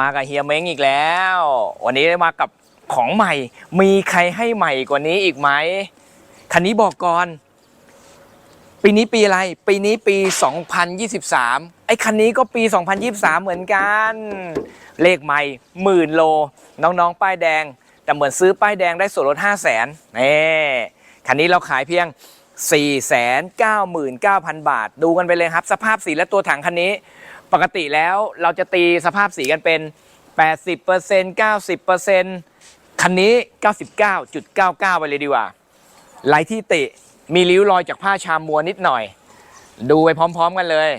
มากับเฮียเม้งอีกแล้ว วันนี้ได้มากับของใหม่ มีใครให้ใหม่กว่านี้อีกไหมคันนี้บอกก่อน ปีนี้ปีอะไร ปีนี้ปี 2023 ไอ้คันนี้ก็ปี 2023 เหมือนกัน เลขใหม่หมื่นโล น้องๆ ป้ายแดง แต่เหมือนซื้อป้ายแดงได้ส่วนลด 5 0 0 0 0นนี่คันนี้เราขายเพียง 499,000 บาท ดูกันไปเลยครับ สภาพสีและตัวถังคันนี้ ปกติแล้วเราจะตีสภาพสีกันเป็น 80% 90%คันนี้ 99.99 ไปเลยดีกว่าไหลที่ติมีริ้วรอยจากผ้าชามมัวนิดหน่อย ดูไปพร้อม ๆ กันเลย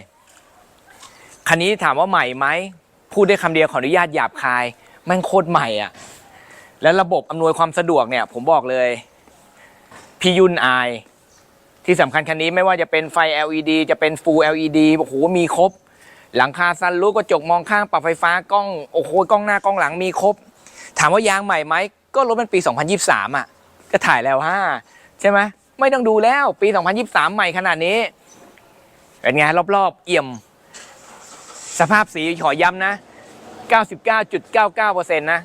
คันนี้ถามว่าใหม่ไหมพูดได้คำเดียวขออนุญาตหยาบคาย แม่งโคตรใหม่อะ และระบบอำนวยความสะดวกเนี่ย ผมบอกเลยพี่ยุนอายที่สำคัญคันนี้ไม่ว่าจะเป็นไฟ LED จะเป็น Full LED โอ้โหมีครบ หลังคาซันรูฟกระจกมองข้างปรับไฟฟ้ากล้องโอ้โหกล้องหน้ากล้องหลังมีครบ ถามว่ายางใหม่ไหมก็รถมันปี 2023 อะ ก็ถ่ายแล้วห้าใช่ไหมไม่ต้องดูแล้วปี 2023 ใหม่ขนาดนี้เป็นไงรอบๆ เอี่ยม สภาพสีขอย้ำนะ 99.99%นะ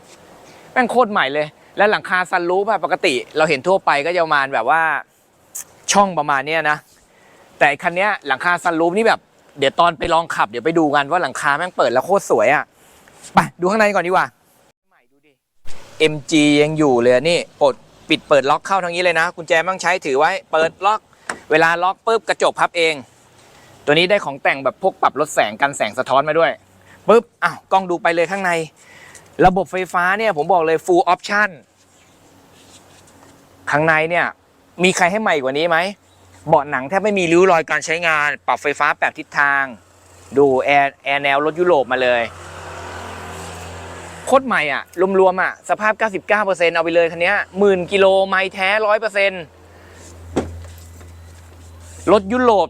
แม่งโคตรใหม่เลย และหลังคาซันรูฟอะปกติ เราเห็นทั่วไปก็จะประมาณแบบว่าช่องประมาณเนี้ยนะ แต่คันเนี้ยหลังคาซันรูฟนี่แบบ เดี๋ยวตอนไปลองขับเดี๋ยวไปดูกันว่าหลังคาแม่งเปิดแล้วโคตรสวยอะไปดูข้างในก่อนดีกว่า MG ยังอยู่เลยนี่ปลดปิดเปิดล็อกเข้าทางนี้เลยนะกุญแจมั่งใช้ถือไว้เปิดล็อก เวลาล็อกปุ๊บกระจกพับเอง ตัวนี้ได้ของแต่งแบบพวกปรับลดแสงกันแสงสะท้อนมาด้วยปุ๊บอ้าวกล้องดูไปเลยข้างใน ระบบไฟฟ้าเนี่ยผมบอกเลย full option ข้างในเนี่ยมีใครให้ใหม่กว่านี้ไหม เบาะหนังแทบไม่มีริ้วรอยการใช้งาน ปรับไฟฟ้าแบบทิศทาง ดูแอร์แอร์แนวรถยุโรปมาเลยโคตรใหม่อะ รวมๆอะ สภาพ 99%เอาไปเลยคันนี้หมื่นกิโลไมล์แท้ 100%รถยุโรป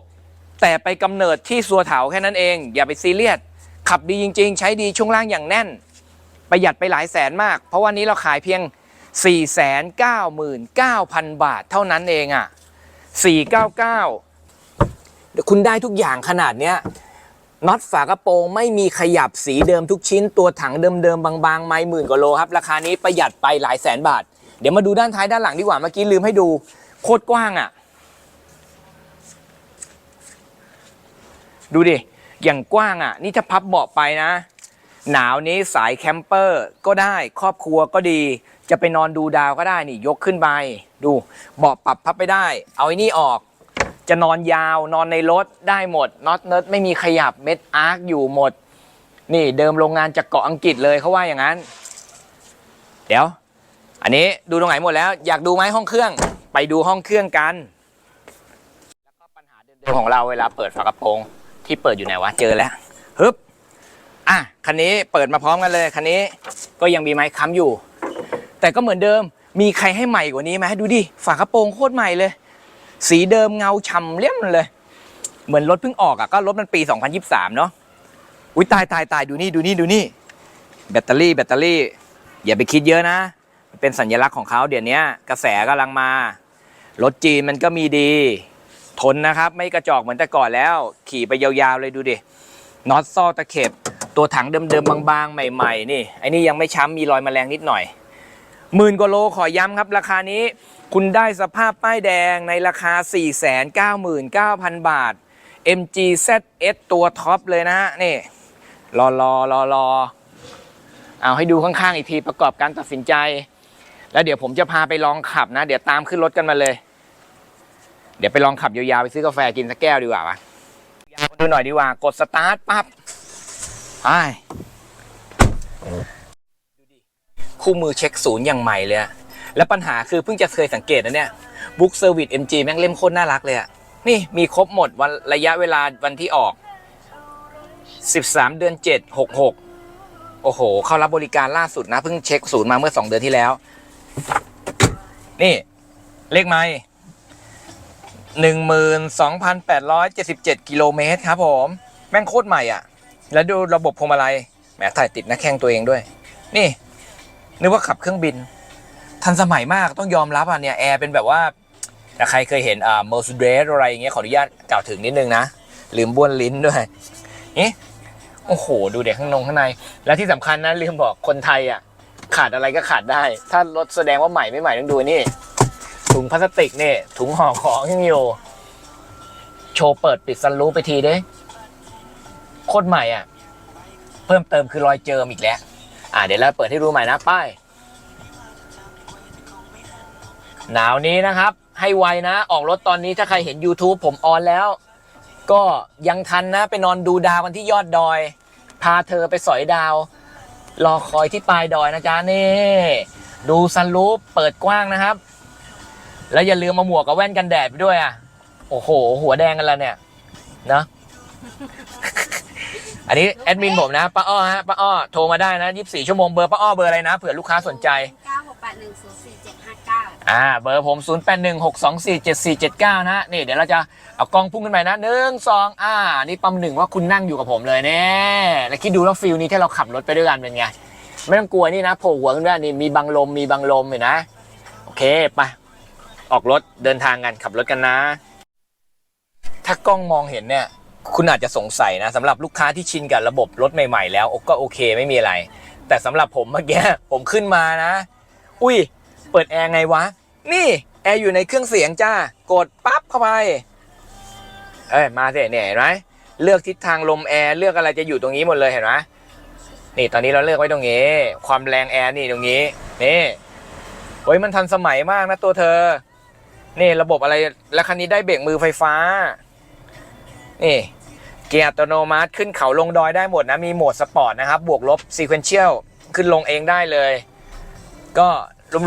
แต่ไปกำเนิดที่สัวเถาแค่นั้นเอง อย่าไปซีเรียส ขับดีจริง ๆ ใช้ดีช่วงล่างอย่างแน่น ประหยัดไปหลายแสนมาก เพราะวันนี้เราขายเพียง 499,000 บาทเท่านั้นเองอะ 499 คุณได้ทุกอย่างขนาดเนี้ยน็อตฝากระโปรงไม่มีขยับสีเดิมทุกชิ้น ตัวถังเดิมๆบางๆ ไม่หมื่นกว่าโลครับ ราคานี้ประหยัดไปหลายแสนบาท เดี๋ยวมาดูด้านท้ายด้านหลังดีกว่า เมื่อกี้ลืมให้ดูโคตรกว้างอะ่ะ ดูดิ อย่างกว้างอะ่ะ นี่ถ้าพับเบาะไปนะ หนาวนี้สายแคมเปอร์ก็ได้ครอบครัวก็ดี จะไปนอนดูดาวก็ได้นี่ยกขึ้นไป ดูเบาะปรับพับไปได้ เอาไอ้นี่ออก จะนอนยาวนอนในรถได้หมดน็อตเนิร์ดไม่มีขยับเม็ดอาร์คอยู่หมด นี่เดิมโรงงานจากเกาะอังกฤษเลยเขาว่าอย่างนั้น เดี๋ยว อันนี้ดูตรงไหนหมดแล้ว อยากดูไหมห้องเครื่อง ไปดูห้องเครื่องกันแล้วก็ปัญหาเดิมๆของเราเวลาเปิดฝากระโปรงที่เปิดอยู่ไหนวะเจอแล้วฮึบอะคันนี้เปิดมาพร้อมกันเลยคันนี้ก็ยังมีไม้ค้ำอยู่ แต่ก็เหมือนเดิม มีใครให้ใหม่กว่านี้ไหมดูดิฝากระโปรงโคตรใหม่เลย สีเดิมเงาฉ่ำเลี่ยมเลย เหมือนรถเพิ่งออกอะก็รถมันปี 2023 เนาะอุ้ยตายตายตายดูนี่ดูนี่ดูนี่ แบตเตอรี่แบตเตอรี่ อย่าไปคิดเยอะนะ เป็นสัญลักษณ์ของเขาเดี๋ยวนี้กระแสกำลังมา รถจีนมันก็มีดี ทนนะครับ ไม่กระจอกเหมือนแต่ก่อนแล้ว ขี่ไปยาวๆเลยดูดิน็อตซอตะเข็บ ตัวถังเดิมๆบางๆ ใหม่ ๆ นี่ไอ้นี่ยังไม่ช้ำมีรอยแมลงนิดหน่อย หมื่นกว่าโลขอย้ำครับ ราคานี้คุณได้สภาพป้ายแดงในราคา 499,000 บาท MG ZS ตัวท็อปเลยนะฮะนี่รอรอรอรอเอาให้ดูข้างๆอีกทีประกอบการตัดสินใจ แล้วเดี๋ยวผมจะพาไปลองขับนะ เดี๋ยวตามขึ้นรถกันมาเลย เดี๋ยวไปลองขับยาวๆไปซื้อกาแฟกินสักแก้วดีกว่าปะยาวดูหน่อยดีกว่ากดสตาร์ทปั๊บไป คู่มือเช็คศูนย์อย่างใหม่เลยอะแล้วปัญหาคือเพิ่งจะเคยสังเกตนะเนี่ยบุ๊กเซอร์วิส MG แม่งเล่มโคตรน่ารักเลยอะนี่มีครบหมดวันระยะเวลาวันที่ออก 13 เดือน 7 66 โอ้โห เข้ารับบริการล่าสุดนะเพิ่งเช็คศูนย์มาเมื่อ 2 เดือนที่แล้ว นี่ เลขไม้12,877 กิโลเมตรครับผม แม่งโคตรใหม่อะ แล้วดูระบบพวงมาลัยแหมถ่ายติดน้าแข้งตัวเองด้วย นี่ นึกว่าขับเครื่องบิน ทันสมัยมากต้องยอมรับอะเนี่ยแอร์เป็นแบบว่าใครเคยเห็นอ่า Mercedes อะไรอย่างเงี้ยขออนุญาตกล่าวถึงนิดนึงนะลืมบ้วนลิ้นด้วยนี่โคโอ้โห ดูเด็กข้างนงข้างใน และที่สำคัญนะลืมบอกคนไทยอะขาดอะไรก็ขาดได้ ถ้ารถแสดงว่าใหม่ไม่ใหม่ต้องดูนี่ ถุงพลาสติกเนี่ยถุงห่อของยังอยู่โชว์เปิดปิดซันรูปไปทีเด้โคตรใหม่อะ เพิ่มเติมคือรอยเจิมอีกแล้ว อ่าเดี๋ยวเราเปิดให้ดูใหม่นะป้ายหนาวนี้นะครับ ให้ไวนะออกรถตอนนี้ถ้าใครเห็น YouTube ผมออนแล้ว ก็ยังทันนะไปนอนดูดาวกันที่ยอดดอย พาเธอไปสอยดาว รอคอยที่ปลายดอยนะจ๊ะนี่ดูซันรูปเปิดกว้างนะครับ แล้วอย่าลืมมาหมวกกับแว่นกันแดดไปด้วยอะโอ้โห หัวแดงกันแล้วเนี่ย เนะ อันนี้แอดมินผมนะป้าอ้อฮะป้าอ้อโทรมาได้นะ 24 ชั่วโมงเบอร์ป้าอ้อเบอร์อะไรนะเผื่อลูกค้าสนใจ 9681044759 อ่าเบอร์ผม 0816247479 นะนี่เดี๋ยวเราจะเอากล้องพุ่งขึ้นไปนะหนึ่งสองอ่า นี่ปั๊มหนึ่งว่าคุณนั่งอยู่กับผมเลยเนี่ยแล้วคิดดูแล้วฟิลนี้ถ้าเราขับรถไปด้วยกันเป็นไงไม่ต้องกลัวนี่นะโผล่หัวขึ้นมานี่มีบังลมมีบังลมเห็นนะ โอเคไปออกรถเดินทางกันขับรถกันนะ ถ้ากล้องมองเห็นเนี่ย คุณอาจจะสงสัยนะสำหรับลูกค้าที่ชินกับระบบรถใหม่ ๆ แล้วก็โอเคไม่มีอะไร แต่สำหรับผมเมื่อกี้ผมขึ้นมานะ อุ้ย เปิดแอร์ไงวะ นี่แอร์อยู่ในเครื่องเสียงจ้ากดปั๊บเข้าไป เอ้ยมาสิเนี่ยเห็นไหมเลือกทิศทางลมแอร์เลือกอะไรจะอยู่ตรงนี้หมดเลยเห็นไหมนี่ตอนนี้เราเลือกไว้ตรงนี้ ความแรงแอร์นี่ตรงนี้นี่เฮ้ยมันทันสมัยมากนะตัวเธอ นี่ระบบอะไรแล้วคันนี้ได้เบรกมือไฟฟ้า นี่ เกียร์อัตโนมัติขึ้นเขาลงดอยได้หมดนะ มีโหมดสปอร์ตนะครับ บวกลบซีเควนเชียลขึ้นลงเองได้เลย ก็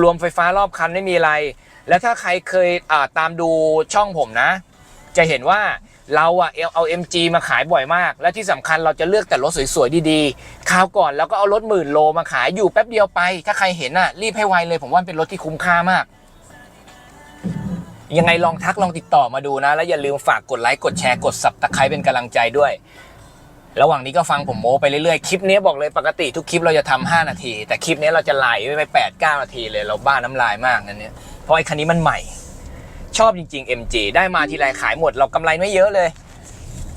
รวมๆไฟฟ้ารอบคันไม่มีอะไร แล้วถ้าใครเคยตามดูช่องผมนะ จะเห็นว่าเราอะเอาเอา MG มาขายบ่อยมาก และที่สำคัญเราจะเลือกแต่รถสวย ๆ ดีๆ คราวก่อนแล้วก็เอารถหมื่นโลมาขายอยู่แป๊บเดียวไป ถ้าใครเห็นอะรีบให้ไวเลย ผมว่าเป็นรถที่คุ้มค่ามาก ยังไงลองทักลองติดต่อมาดูนะ แล้วอย่าลืมฝากกดไลค์กดแชร์กดสับตะไคร้เป็นกำลังใจด้วย ระหว่างนี้ก็ฟังผมโม้ไปเรื่อยๆ คลิปนี้บอกเลยปกติทุกคลิปเราจะทำ5นาที แต่คลิปนี้เราจะไหลไป8 9นาทีเลยเราบ้าน้ำลายมากนั่นเนี่ยเพราะไอ้คันนี้มันใหม่ ชอบจริงๆ MG ได้มาทีไรขายหมดเรากำไรไม่เยอะเลย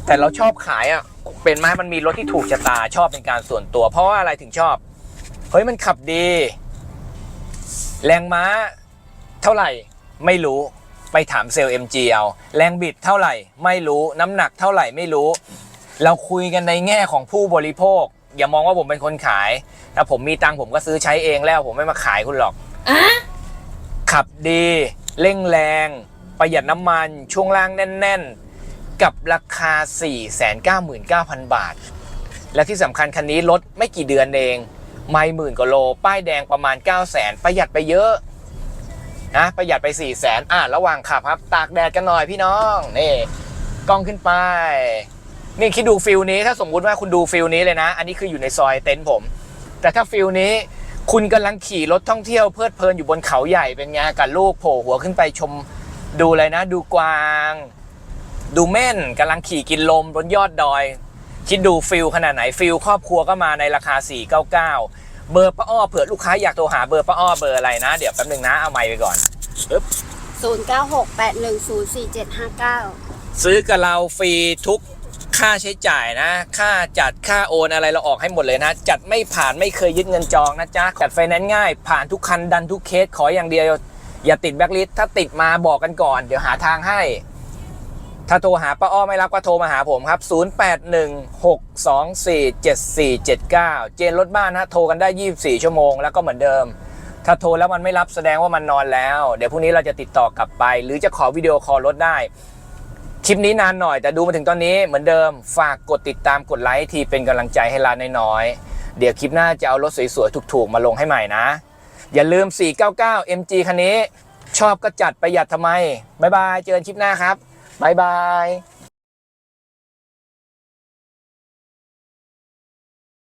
แต่เราชอบขายอะเป็นไหมมันมีรถที่ถูกชะตาชอบเป็นการส่วนตัว เพราะว่าอะไรถึงชอบเฮ้ยมันขับดี แรงม้า เท่าไหร่ไม่รู้ ไปถามเซลล์ MG เอาแรงบิดเท่าไหร่ไม่รู้น้ำหนักเท่าไหร่ไม่รู้ เราคุยกันในแง่ของผู้บริโภค อย่ามองว่าผมเป็นคนขายถ้าผมมีตังค์ผมก็ซื้อใช้เองแล้วผมไม่มาขายคุณหรอกขับดีเร่งแรง ประหยัดน้ำมันช่วงล่างแน่น ๆ กับราคา 499,000 บาท และที่สำคัญคันนี้ลดไม่กี่เดือนเอง ไม่หมื่นกว่าโล ป้ายแดงประมาณ 900,000ประหยัดไปเยอะ นะประหยัดไป4 0 0 0 0 0อะระหว่างขับครับ ตากแดดกันหน่อยพี่น้องนี่กล้องขึ้นไป นี่คิดดูฟิลนี้ถ้าสมมุติว่าคุณดูฟิลนี้เลยนะ อันนี้คืออยู่ในซอยเต็นท์ผม แต่ถ้าฟิลนี้คุณกำลังขี่รถท่องเที่ยวเพลิดเพลินอยู่บนเขาใหญ่เป็นไงกับลูกโผล่หัวขึ้นไปชมดูอะไรนะ ดูกวาง ดูเม่นกำลังขี่กินลมบนยอดดอยคิดดูฟิลขนาดไหนฟิลครอบครัวก็มาในราคา 499 เบอร์ป้าอ้อเผื่อลูกค้าอยากโทรหาเบอร์ป้าอ้อเบอร์อะไรนะ เดี๋ยวแป๊บนึงนะเอาไมค์ไปก่อน 0968104759ซื้อกับเราฟรีทุกค่าใช้จ่ายนะ ค่าจัดค่าโอนอะไรเราออกให้หมดเลยนะ จัดไม่ผ่านไม่เคยยึดเงินจองนะจ๊ะ จัดไฟแนนซ์ง่าย ผ่านทุกคันดันทุกเคสขออย่างเดียว อย่าติดแบ็คลิสต์ถ้าติดมาบอกกันก่อน เดี๋ยวหาทางให้ ถ้าโทรหาป้าอ้อไม่รับก็โทรมาหาผมครับ 0816247479 เจนรถบ้านนะโทรกันได้ 24 ชั่วโมงแล้วก็เหมือนเดิม ถ้าโทรแล้วมันไม่รับแสดงว่ามันนอนแล้ว เดี๋ยวพรุ่งนี้เราจะติดต่อกลับไป หรือจะขอวิดีโอคอลรถได้ คลิปนี้นานหน่อยแต่ดูมาถึงตอนนี้เหมือนเดิม ฝากกดติดตามกดไลค์ทีเป็นกำลังใจให้ร้านน้อยๆ เดี๋ยวคลิปหน้าจะเอารถสวยๆ ถูกๆ มาลงให้ใหม่นะ อย่าลืม 499 MG คันนี้ ชอบก็จัดประหยัดทำไมบ๊ายบายเจอกันคลิปหน้าครับ บ๊ายบาย